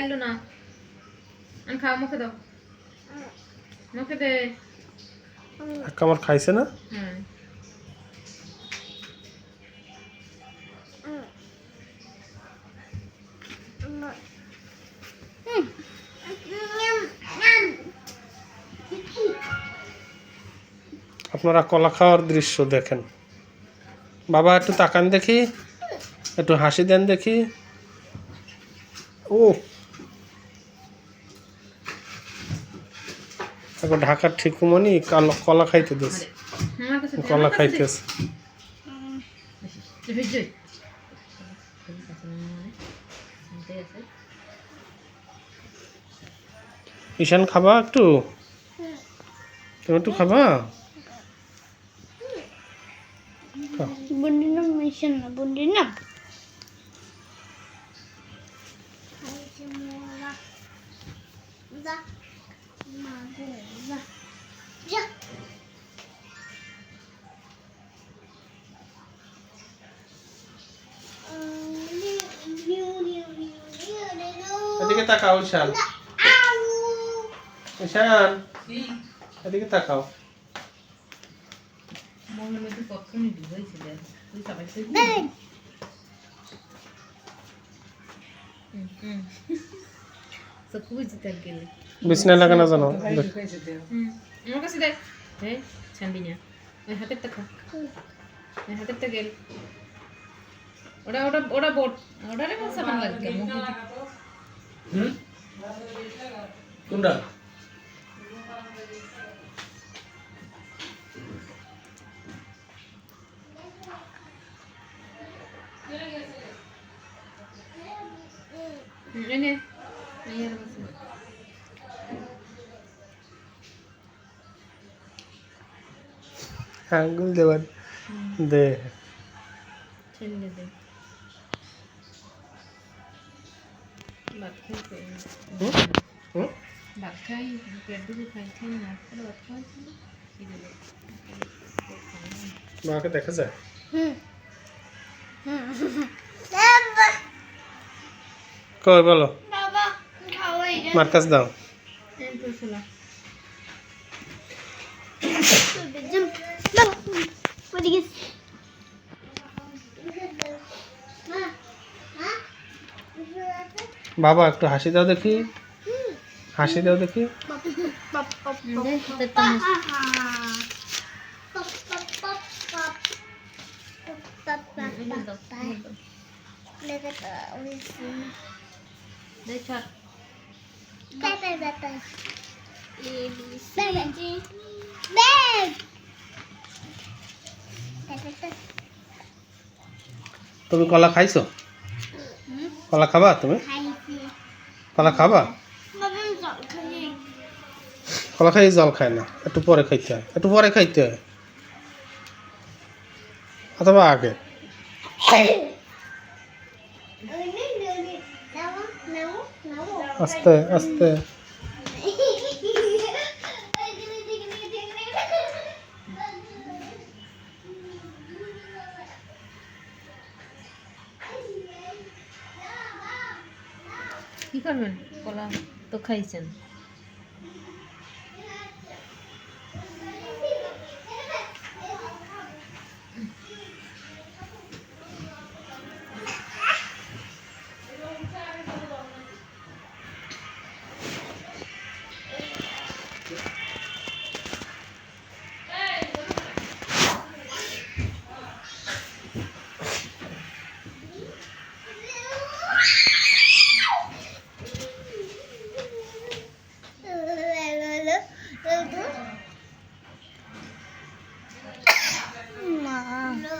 ফাইলো না। আন খাও মুখে দাও। মুখে দে। এক কামড় খাইছে না? আপনারা কলা খাওয়ার দৃশ্য দেখেন। বাবা একটু তাকান দেখি। একটু হাসি দেন দেখি। ও! এখন ঢাকার ঠিকুমনি কালো কলা খাইতে দিস কলা খাইতেস ঈশান খাবা একটু? তুমি একটু খাবা। বুন্ডির নাম মিশন না বুন্ডির নাম? তাকাও ঈশান। ঈশান এদিকে তাকাও। বিছনায় লাগানো জানো? আমার কাছে দেখ। হ্যাঁ ছাড়বি না। ওই ওটা ওটা ওটা বোট কোন সামান লাগবে হুম? কোনটা? আঙ্গুল দেবার দে। ছেলে দে। ভাত হুম? হুম? ভাত খাই পেট দুটো মাকে দেখা যায় কই, বলো মার কাছে দাও ছিল বাবা একটু হাসি দাও দেখি। হাসি দাও দেখি। তুমি কলা খাইছো? কলা খাবা তুমি? কলা খাবা? কলা খাই জল খায় না, একটু পরে খাইতে হয়, একটু পরে খাইতে হয়। অথবা আগে। আস্তে আস্তে। খাইছেন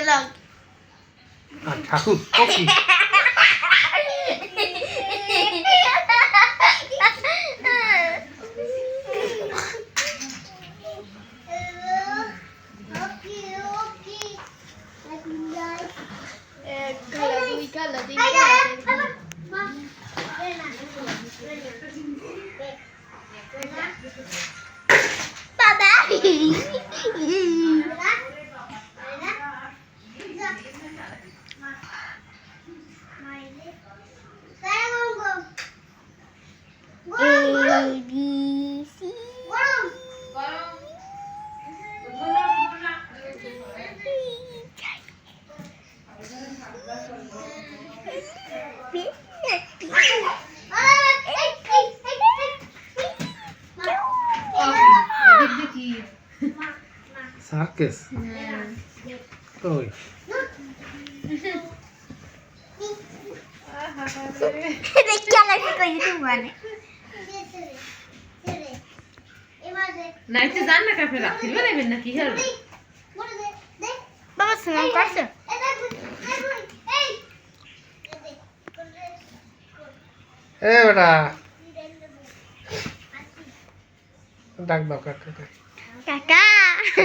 পেলাম। ঠাকুর ওকে I got. খেলা কই দিতে মানে নাইতে যান না কাপে রাখতে পারবেন না কি হবে বাবা স্নান করছে এ বেটা ডাক দাও কাকাকে কাকা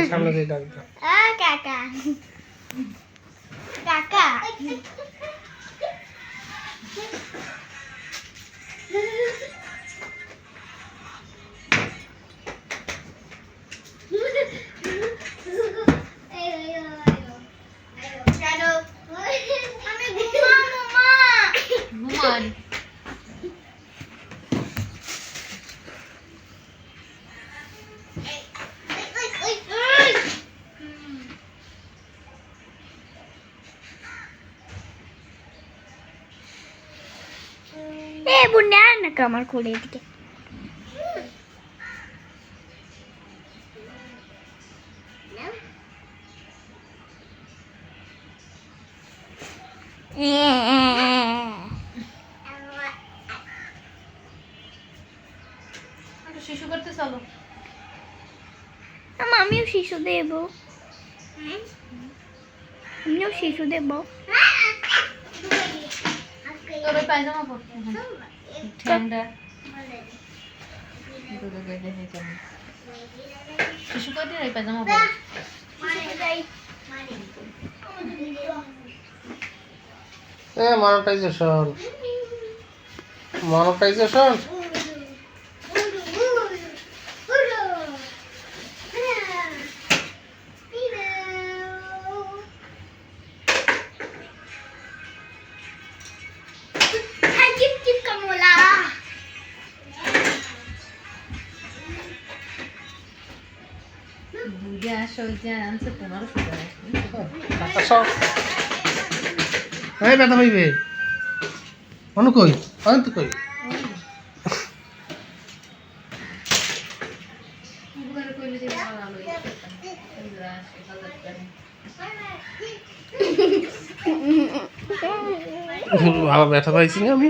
সামনে দিয়ে ডাক দাও কাকা। কাকা। আমি কামার খুলে এদিকে। শিশু করতে চলো। আমিও শিশু দেব। আমিও শিশু দেব। ওই পায়জামা পরতে ঠান্ডা শিশু করে ওই পায়জামা মনিটাইজেশন। মনিটাইজেশন? এই বেটা ভাইবে অনু কই অনন্ত কই বাবা ব্যথা পাইছি না আমি?